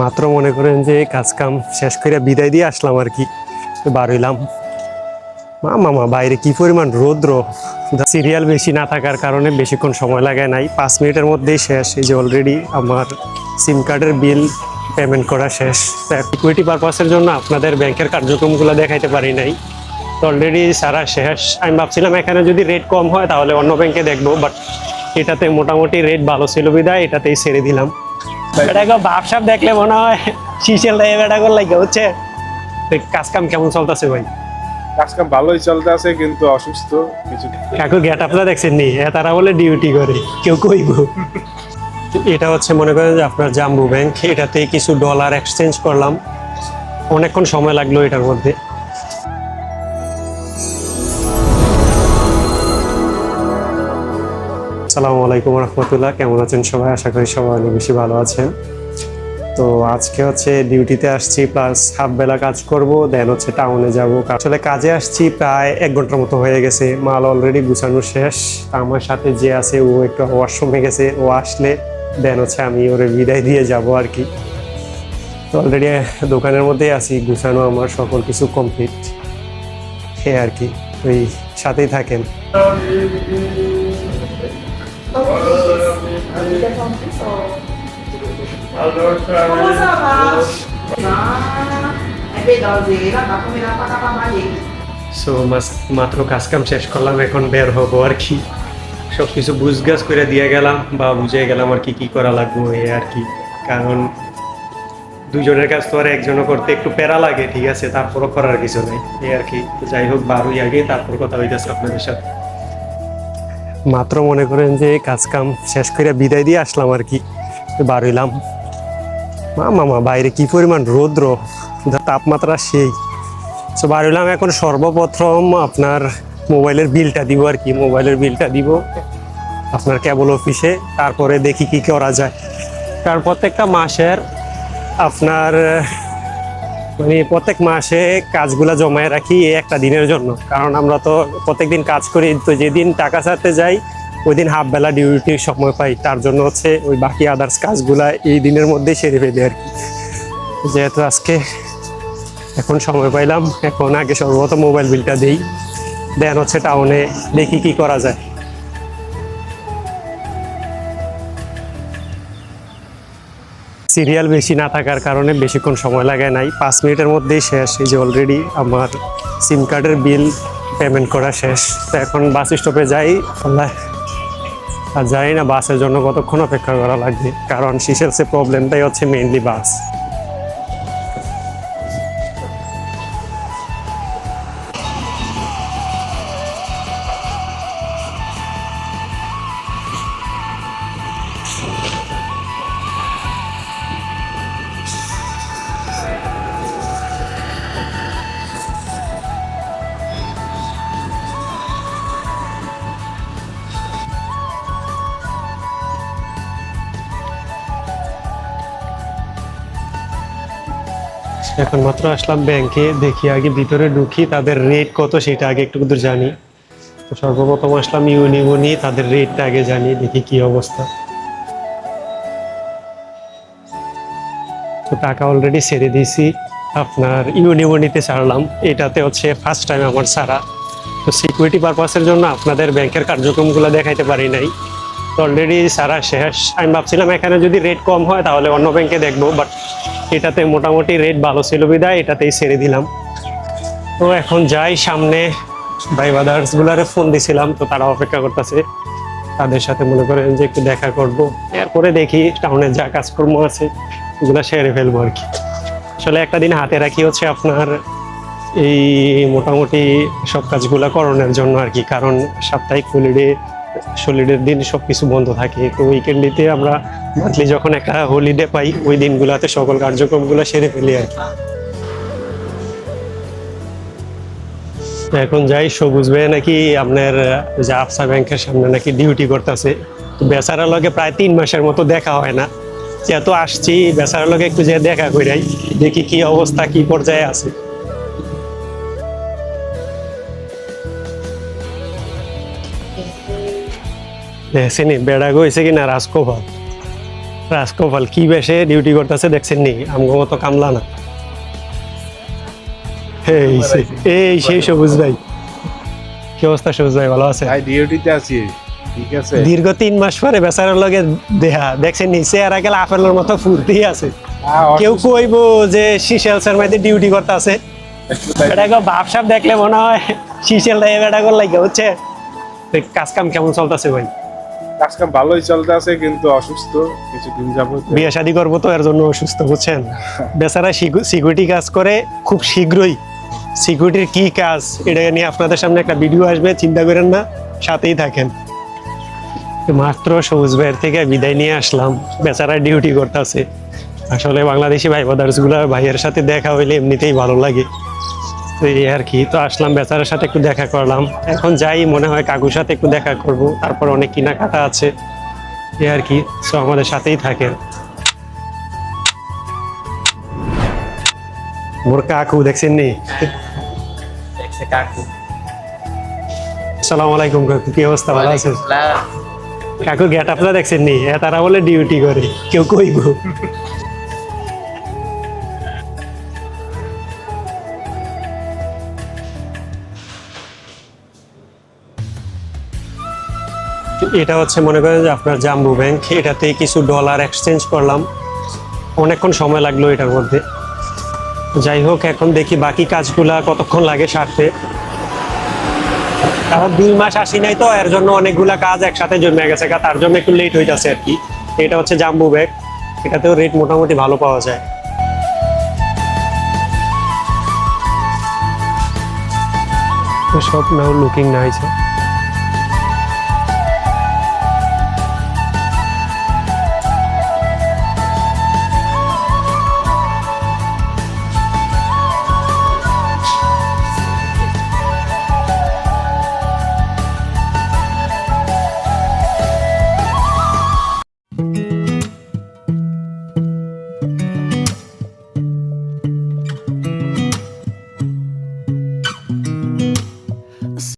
মাত্র মনে করেন যে কাজ কাম শেষ করে বিদায় দিয়ে আসলাম আর কি হইলাম। মা মামা বাইরে কি পরিমাণ রৌদ্র? সিরিয়াল বেশি না থাকার কারণে বেশিক্ষণ সময় লাগায় নাই। পাঁচ মিনিটের মধ্যেই শেষ। এই যে অলরেডি আমার সিম কার্ডের বিল পেমেন্ট করা শেষ। ইকুইটি পারপাসের জন্য আপনাদের ব্যাংকের কার্যক্রমগুলো দেখাইতে পারি নাই। তো অলরেডি সারা শেষ। আমি ভাবছিলাম এখানে যদি রেট কম হয় তাহলে অন্য ব্যাংকে দেখব বাট এটাতে মোটামুটি রেট ভালো ছিল বিদায় এটাতেই ছেড়ে দিলাম। এটাকে ভাবসাব দেখলে মনে হয় শিশেল দেয় এটা করে লাগে হচ্ছে? কাজ কাম কেমন চলতেছে ভাই? কাজকাম ভালোই চলতে আছে কিন্তু অসুস্থ কিছু কাকু গেট আপনারা দেখছেন নি তারা বলে ডিউটি করে কেউ কইব। এটা হচ্ছে মনে করেন যে আপনার জাম্বু ব্যাংক এটাতে কিছু ডলার এক্সচেঞ্জ করলাম। অনেকক্ষণ সময় লাগল এটার মধ্যে। আসসালামু আলাইকুম রহমতুল্লাহ। কেমন আছেন সবাই? আশা করি সবাই অনেক বেশি ভালো আছেন। তো আজকে হচ্ছে ডিউটিতে আসছি প্লাস হাফ বেলা কাজ করব দেন হচ্ছে টাউনে যাব। আসলে কাজে আসছি প্রায় এক ঘণ্টার মতো হয়ে গেছে। মাল অলরেডি গুছানো শেষ। আমার সাথে যে আছে, ও একটু ওয়াশরুমে গেছে, ও আসলে দেন হচ্ছে আমি ওরে বিদায় দিয়ে যাব আর কি। তো অলরেডি দোকানের মধ্যেই আছি, গুছানো আমার সকল কিছু কমপ্লিট সে আর কি, ওই সাথেই থাকেন। সো মাত্র কাজ কাম শেষ করলাম, এখন বের হব আর কি। সব কিছু বুঝগাছ করে দিয়ে গেলাম, বা বুঝে গেলাম আর কি কি করা লাগবো এই আর কি। কারণ দুজনের কাজ তো আর একজনও করতে একটু প্যারা লাগে, ঠিক আছে, তারপরও করার কিছু নেই এই আর কি। যাই হোক, বারোই আগে, তারপর কথা হইতেছে আপনাদের সাথে। মাত্র মনে করেন যে কাজ কাম শেষ করে বিদায় দিয়ে আসলাম আর কি, বার হইলাম। মা মামা বাইরে কি পরিমাণ রৌদ্র? তাপমাত্রা সেই। সো বার হইলাম, এখন সর্বপ্রথম আপনার মোবাইলের বিলটা দিব আর কি, মোবাইলের বিলটা দিব আপনার কেবল অফিসে, তারপরে দেখি কি করা যায়। কারণ প্রত্যেকটা মাসের আপনার মানে প্রত্যেক মাসে কাজগুলা জমায় রাখি এই একটা দিনের জন্য। কারণ আমরা তো প্রত্যেকদিন কাজ করি, তো যেদিন টাকা ছাড়তে যাই ওই দিন হাফ বেলা ডিউটির সময় পাই। তার জন্য হচ্ছে ওই বাকি আদার্স কাজগুলা এই দিনের মধ্যেই সেরে ফেলি আর কি। যেহেতু আজকে এখন সময় পাইলাম, এখন আগে সর্বপ্রথম মোবাইল বিলটা দেই। দেন হচ্ছে টাউনে দেখি কি করা যায়। সিরিয়াল বেশি না থাকার কারণে বেশিক্ষণ সময় লাগে নাই। পাঁচ মিনিটের মধ্যেই শেষ। এই যে অলরেডি আমার সিম কার্ডের বিল পেমেন্ট করা শেষ। তো এখন বাস স্টপে যাই। আর যাই না বাসের জন্য কতক্ষণ অপেক্ষা করা লাগবে? কারণ সিসেলসে প্রবলেমটাই হচ্ছে মেইনলি বাস এখন মাত্র আসলাম ব্যাংকে দেখি আগে ভিতরে ঢুকি, তাদের রেট কত সেটা আগে একটু জানি। তো সর্বপ্রথম আসলাম ইউনিমনি তাদের রেটটা আগে জানি, দেখি কি অবস্থা। তো টাকা অলরেডি ছেড়ে দিয়েছি, আপনার ইউনিমনিতে ছাড়লাম। এটাতে হচ্ছে ফার্স্ট টাইম আমার ছাড়া। তো সিকিউরিটি পারপাসের জন্য আপনাদের ব্যাংকের কার্যক্রমগুলো দেখাইতে পারি নাই। তো অলরেডি সারা শেষ। আমি ভাবছিলাম এখানে যদি রেট কম হয়, তাহলে অন্য ব্যাংকে দেখব বাট এটাতে মোটামুটি রেট ভালো ছিল বিদায়, এটাতেই ছেড়ে দিলাম। তো এখন যাই সামনে, ভাই বাদার্স গুলারে ফোন দিছিলাম, তো তারা অপেক্ষা করতেছে। তাদের সাথে মনে করেন যে একটু দেখা করব। এরপরে দেখি টাউনে যা কাজকর্ম আছে ওগুলো সেরে ফেলব আর কি। আসলে একটা দিন হাতে রাখি হচ্ছে আপনার এই মোটামুটি সব কাজগুলো করণের জন্য আর কি, কারণ সাপ্তাহিক হলিডে হলিডের দিন সব কিছু বন্ধ থাকে। তো উইকেন্ডিতে আমরা মান্থলি যখন একটা হলিডে পাই, ওই দিনগুলোতে সকল কার্যক্রমগুলো সেরে ফেলি আর কি। এখন যাই, সবুজ ভাই নাকি আপনার, যে আফসা ব্যাংকের সামনে নাকি ডিউটি করতেছে। তো বেচারার লগে প্রায় তিন মাসের মতো দেখা হয় না। যেহেতু আসছি, বেচারার লগে একটু যে দেখা কইরাই দেখি কি অবস্থা, কি পর্যায়ে আছে। দেখছেনি বেড়া গইছে কিনা রাজকোভা রাজকপাল কি বেশে ডিউটি করতেছে দেখছেন নি? আমগো মতো কামলা না। এই এই সেই সবুজ ভাই। কি অবস্থা সবুজ ভাই ভালো আছে? ভাই ডিউটিতে আছি। ঠিক আছে। দীর্ঘ তিন মাস পরে বেচারের লগে দেহা দেখছেন নিচে আর গেলে আপেলের মতো ফুর্তি আছে। কেউ অসুস্থ। কইবো যে শিশেলসের মধ্যে ডিউটি করতে আছে এটাকে ভাবসাব দেখলে মনে হয় শিশেল টাইপ এটা করে লাগে হচ্ছে কাজ কাম কেমন চলতেছে ভাই? কাজকাম ভালোই চলতে আছে, কিন্তু অসুস্থ কিছুদিন যাবত। বিয়ে শাদি করব তো, এর জন্য অসুস্থ, বুঝছেন? বেচারা সিকিউরিটি কাজ করে খুব শীঘ্রই। সিকিউরিটির কি কাজ, এটা নিয়ে আপনাদের সামনে একটা ভিডিও আসবে, চিন্তা করেন না, সাথেই থাকেন। মাত্র সবুজ ভাইয়ের থেকে বিদায় নিয়ে আসলাম, বেচারা ডিউটি করতেছে। আসলে বাংলাদেশি ভাই ব্রাদার্সগুলা ভাইয়ের সাথে দেখা হইলে এমনিতেই ভালো লাগে। তো এই আর কি তো আসলাম বেচারার সাথে একটু দেখা করলাম। এখন যাই মনে হয় কাকুর সাথে একটু দেখা করব। তারপর অনেক কেনাকাটা আছে। এই আর কি সো আমাদের সাথেই থাকেন মোর কাকু দেখছেন নি? আসসালামু আলাইকুম কাকু কি অবস্থা? ভালো আছেন? কাকু গেট আপনারা দেখছেন নি? এ তারা বলে ডিউটি করে। কেউ কইব? এটা হচ্ছে মনে করেন যে আপনার জাম্বু ব্যাংক। এটাতে কিছু ডলার এক্সচেঞ্জ করলাম। অনেকক্ষণ সময় লাগল এটার মধ্যে। যাই হোক, এখন দেখি বাকি কাজগুলা কতক্ষণ লাগে সারতে। কারণ দুই মাস আসি নাই তো, এর জন্য অনেকগুলা কাজ একসাথে জমে গেছে তার জন্য একটু লেট হইতাছে আর কি। এটা হচ্ছে জাম্বু ব্যাগ। এটাতেও রেট মোটামুটি ভালো পাওয়া যায়। সব নাও লুকিং নাইস